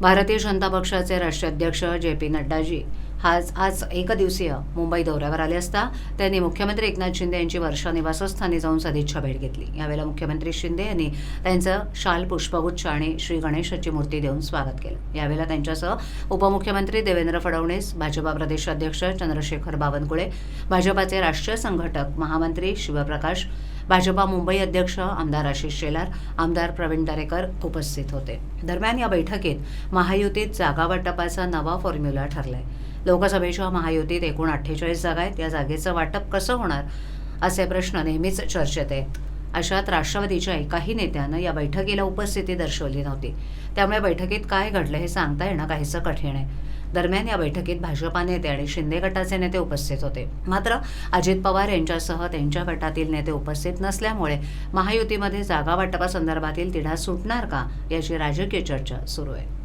भारतीय जनता पक्षाचे राष्ट्रीय अध्यक्ष जे पी नड्डाजी आज आज एकदिवसीय मुंबई दौऱ्यावर आले असता त्यांनी मुख्यमंत्री एकनाथ शिंदे यांची वर्षा निवासस्थानी जाऊन सदिच्छा भेट घेतली. यावेळेला मुख्यमंत्री शिंदे यांनी त्यांचं शाल पुष्पगुच्छ आणि श्री गणेशाची मूर्ती देऊन स्वागत केलं. यावेळेला त्यांच्यासह उपमुख्यमंत्री देवेंद्र फडणवीस भाजपा प्रदेशाध्यक्ष चंद्रशेखर बावनकुळे भाजपाचे राष्ट्रीय संघटक महामंत्री शिवप्रकाश भाजपा मुंबई अध्यक्ष आमदार आशिष शेलार आमदार प्रवीण दरेकर उपस्थित होते. दरम्यान या बैठकीत महायुतीत जागा वाटपाचा नवा फॉर्म्युला ठरलाय. लोकसभेच्या महायुतीत एकूण अठ्ठेचाळीस जागा आहेत. या जागेचं वाटप कसं होणार असे प्रश्न नेहमीच चर्चेत आहेत. अशात राष्ट्रवादीच्या एकाही नेत्यानं या बैठकीला उपस्थिती दर्शवली नव्हती. त्यामुळे बैठकीत काय घडलं हे सांगता येणं काहीसं कठीण आहे. दरम्यान या बैठकीत भाजपा नेते आणि शिंदे गटाचे नेते उपस्थित होते. मात्र अजित पवार यांच्यासह त्यांच्या गटातील नेते उपस्थित नसल्यामुळे महायुतीमध्ये जागा वाटपासंदर्भातील तिढा सुटणार का याची राजकीय चर्चा सुरू आहे.